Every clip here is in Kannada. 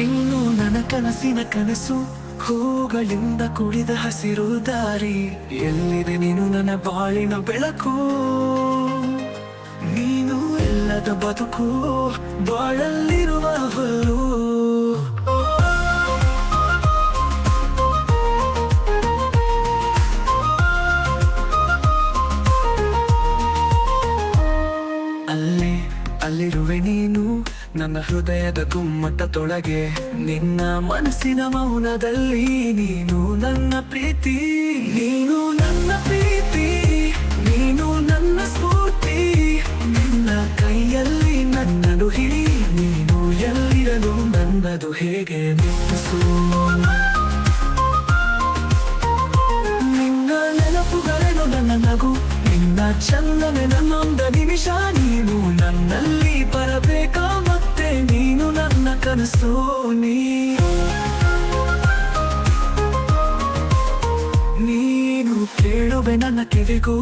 ನೀನು ನನ್ನ ಕನಸಿನ ಕನಸು ಹೂಗಳಿಂದ ಕುಡಿದ ಹಸಿರು ದಾರಿ. ಎಲ್ಲಿದೆ ನೀನು ನನ್ನ ಬಾಳಿನ ಬೆಳಕು? ನೀನು ಎಲ್ಲದ ಬದುಕು ಬಾಳಲ್ಲಿರುವ ಹುಲ್ಲು. ಅಲ್ಲಿ ಅಲ್ಲಿರುವೆ ನೀನು. ನನ್ನ ಹೃದಯದ ಗುಮ್ಮಟ ತೊಳಗೆ, ನಿನ್ನ ಮನಸ್ಸಿನ ಮೌನದಲ್ಲಿ ನೀನು ನನ್ನ ಪ್ರೀತಿ, ನೀನು ನನ್ನ ಪ್ರೀತಿ, ನೀನು ನನ್ನ ಸ್ಫೂರ್ತಿ. ನಿನ್ನ ಕೈಯಲ್ಲಿ ನನ್ನದು ಹಿಡಿ, ನೀನು ಎಲ್ಲಿರಲು ನನ್ನದು ಹೇಗೆ ನಿಲ್ಲಿಸು? ನಿನ್ನ ನೆನಪುಗಳೇನು ನನ್ನ ನಗು, ನಿನ್ನ ಚಂದನೆ ನನ್ನೊಂದ ನಿಮಿಷ. ಕನಸು ನೀ ನೀನು ಕೇಳುವೆ ನನ್ನ ಕಿವಿಗೂ,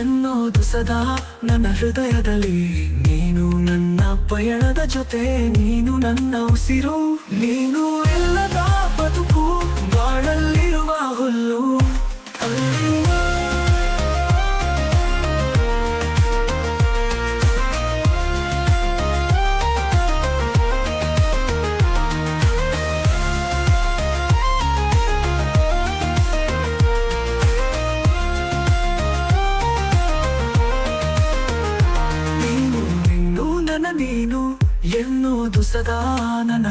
ಎನ್ನೋದು ಸದಾ ನನ್ನ ಹೃದಯದಲ್ಲಿ. ನೀನು ನನ್ನ ಪಯಣದ ಜೊತೆ, ನೀನು ನನ್ನ ಉಸಿರು, ನೀನು ಎಲ್ಲದ ನೀನು ಎನ್ನುವುದು ಸದಾ ನನ್ನ